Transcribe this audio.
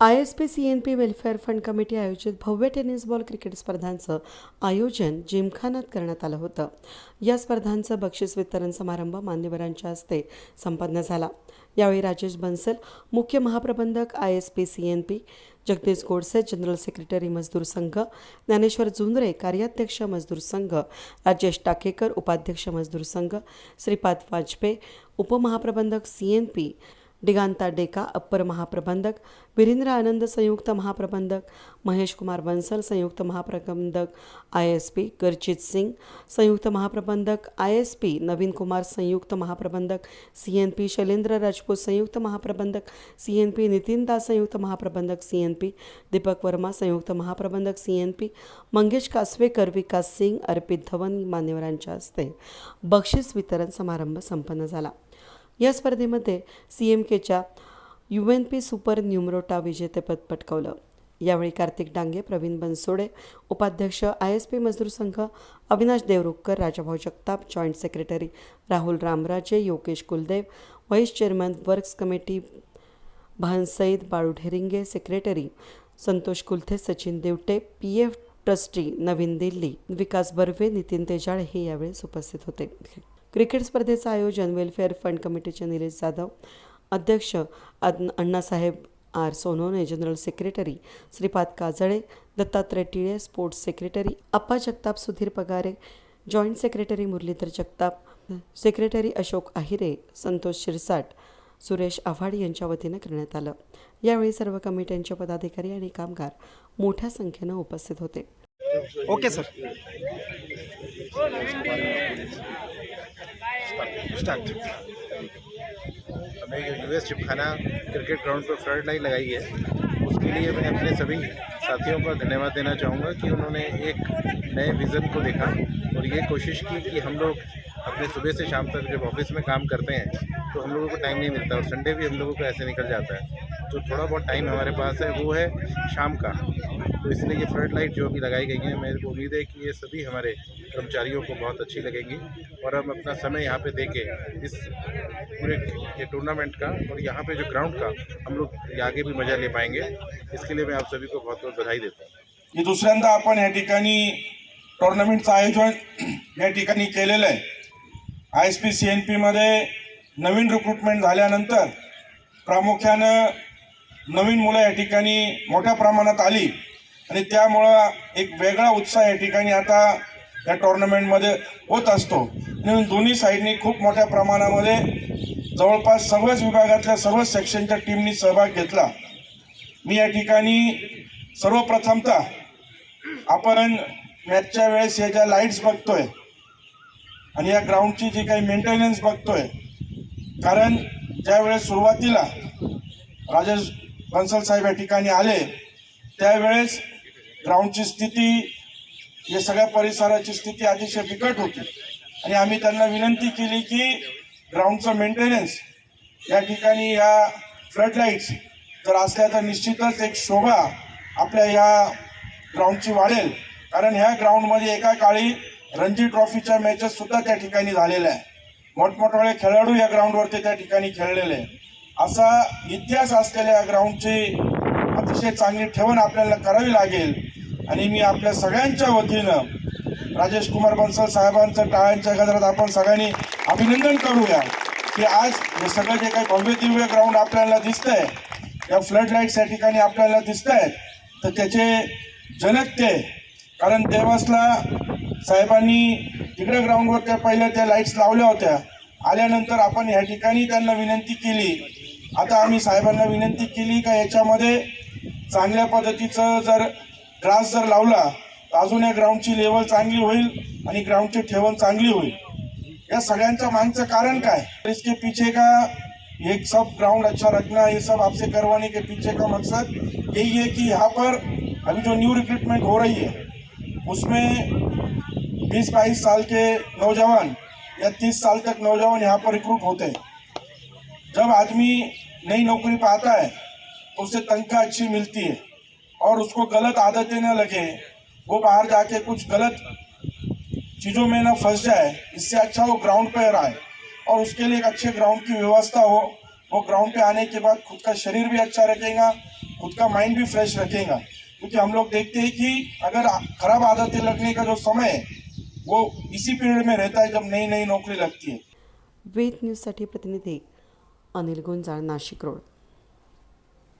I S P C N P welfare fund committee आयोजित भव्य tennis ball cricket स्पर्धांचं आयोजन जिमखानात करण्यात आलं होतं. या स्पर्धांचं बक्षीस वितरण समारंभ मान्यवरांच्या हस्ते संपन्न झाला. यावेळी राजेश बन्सल मुख्य महाप्रबंधक I S P C N P Jagdish Godse general secretary Mazdoor Sangh Dnyaneshwar Jundre कार्याध्यक्ष मजदूर संघ राजेश टाकेकर उपाध्यक्ष Mazdoor Sangh Shripad Vajpayee उपमहाप्रबंधक C N P Diganta Deka upper महाप्रबंधक विरेंद्र आनंद संयुक्त महाप्रबंधक महेश कुमार बन्सल संयुक्त महाप्रबंधक I S P Garjit Singh संयुक्त महाप्रबंधक I S P Naveen Kumar संयुक्त महाप्रबंधक C N P Shailendra Rajput संयुक्त महाप्रबंधक C N P Nitin Das संयुक्त महाप्रबंधक C N P Deepak Verma संयुक्त महाप्रबंधक C N P Mangesh Kasvekar Vikas Singh Arpit Dhawan मान्यवरांच्या हस्ते बक्षीस वितरण समारंभ संपन्न झाला. या स्पर्धेमध्ये सी एम केच्या यू एन पी सुपर न्युमरोटा विजेतेपद पटकावलं. यावेळी कार्तिक डांगे प्रवीण बनसोडे उपाध्यक्ष I S P Mazdoor Sangh Avinash Devrukhkar Rajabhau Jagtap joint secretary Rahul Ramraje Yogesh Kuldev vice chairman works committee Bhan Sayeed Balu Dheringe secretary Santosh Kulthe Sachin Devte P F trustee Naveen Delhi Vikas Barve Nitin Tejal हे यावेळेस उपस्थित होते. Cricket स्पर्धेचं आयोजन welfare fund कमिटीचे निलेश जाधव अध्यक्ष Annasaheb R Sonone general secretary Shripad Kajale Dattatray Tile sports secretary Appa Jagtap Sudhir Pagare joint secretary Muralidhar Jagtap secretary Ashok Ahire Santosh Shirsat Suresh Awhad यांच्या वतीनं करण्यात आलं. यावेळी सर्व कमिट्यांचे पदाधिकारी आणि कामगार मोठ्या संख्येनं उपस्थित होते. Okay sir. स्टार्ट हमें यूएस चिपखाना क्रिकेट ग्राउंड पर फ्लड लाइट लगाई है। उसके लिए मैं अपने सभी साथियों का धन्यवाद देना चाहूँगा कि उन्होंने एक नए विज़न को देखा और ये कोशिश की कि हम लोग अपने सुबह से शाम तक जब ऑफ़िस में काम करते हैं तो हम लोगों को टाइम नहीं मिलता और संडे भी हम लोगों को ऐसे निकल जाता है। तो थोड़ा बहुत टाइम हमारे पास है, वो है शाम का। तो इसलिए ये फ्लड लाइट जो अभी लगाई गई है, मेरे को उम्मीद है कि ये सभी हमारे कर्मचारियों को बहुत अच्छी लगेंगी और हम अपना समय यहाँ पे देके इस पूरे ये टूर्नामेंट का और यहाँ पे जो ग्राउंड का हम लोग आगे भी मज़ा ले पाएंगे। इसके लिए मैं आप सभी को बहुत बहुत बधाई देता हूँ। ये दुसऱ्यांदा आपण या ठिकाणी टोर्नामेंटचं आयोजन या ठिकाणी केलेलं आहे. I S P C N पीमध्ये नवीन रिक्रुटमेंट झाल्यानंतर प्रामुख्यानं नवीन मुलं या ठिकाणी मोठ्या प्रमाणात आली आणि त्यामुळं एक वेगळा उत्साह या ठिकाणी आता या टोर्नामेंटमध्ये होत असतो. आणि दोन्ही साईडनी खूप मोठ्या प्रमाणामध्ये जवळपास सर्वच विभागातल्या सर्वच सेक्शनच्या टीमनी सहभाग घेतला. मी या ठिकाणी सर्वप्रथमतः आपण मॅचच्या वेळेस या ज्या लाईट्स बघतोय आणि या ग्राउंडची जी काही मेंटेनन्स बघतोय कारण ज्यावेळेस सुरुवातीला राजेश बन्सल साहेब या ठिकाणी आले त्यावेळेस ग्राउंडची स्थिती या सगळ्या परिसराची स्थिती अतिशय बिकट होती. आणि आम्ही त्यांना विनंती केली की ग्राउंडचं मेंटेनन्स या ठिकाणी या फ्लड लाईट्स जर असल्या तर निश्चितच एक शोभा आपल्या या ग्राउंडची वाढेल. कारण ह्या ग्राउंडमध्ये एका काळी रणजी ट्रॉफीच्या मॅचेस सुद्धा त्या ठिकाणी झालेल्या आहे मोठमोठे खेळाडू या ग्राउंडवरती त्या ठिकाणी खेळलेले आहे असा इतिहास असलेल्या या ग्राउंडची अतिशय चांगली ठेवण आपल्याला करावी लागेल. आणि मी आपल्या सगळ्यांच्या वतीनं राजेश कुमार बन्सल साहेबांचं टाळ्यांच्या गजरात आपण सगळ्यांनी अभिनंदन करूया की आज हे सगळं जे काही भव्य दिव्य ग्राउंड आपल्याला दिसतंय या फ्लड लाईट्स या ठिकाणी आपल्याला दिसत आहेत तर त्याचे जनक ते कारण देवासला साहेबांनी तिकडे ग्राउंडवर त्या पहिल्या त्या लाईट्स लावल्या होत्या. आल्यानंतर आपण ह्या ठिकाणी त्यांना विनंती केली. आता आम्ही साहेबांना विनंती केली का याच्यामध्ये चांगल्या पद्धतीचं जर ग्रास जर लावला तर अजून या ग्राउंडची लेवल चांगली होईल आणि ग्राउंडची ठेवण चांगली होईल. या सगळ्यांच्या मागचं कारण काय? इसके पीछे का? एक सब ग्राउंड अच्छा रखना ये सब आपसे करवाने के पीछे का मकसद यही है कि यहाँ पर अभी जो न्यू रिक्रूटमेंट हो रही है उसमें बीस बाईस साल के नौजवान या तीस साल तक नौजवान यहाँ पर रिक्रूट होते हैं। जब आदमी नई नौकरी पाता है तो उसे तनख्वाह अच्छी मिलती है। और उसको गलत आदतें न लगे। वो बाहर जाके कुछ गलत चीज़ों में ना फंस जाए, इससे अच्छा वो ग्राउंड पर आए और उसके लिए एक अच्छे ग्राउंड की व्यवस्था हो। वो ग्राउंड पे आने के बाद खुद का शरीर भी अच्छा रखेगा, खुद का माइंड भी फ्रेश रखेगा। क्योंकि हम लोग देखते हैं कि अगर खराब आदतें लगने का जो समय है, वो इसी पीरियड में रहता है जब नई नई नौकरी लगती है। वेद न्यूज़ न्यूजसाठी प्रतिनिधी अनिल गुंजाळ, नाशिक रोड.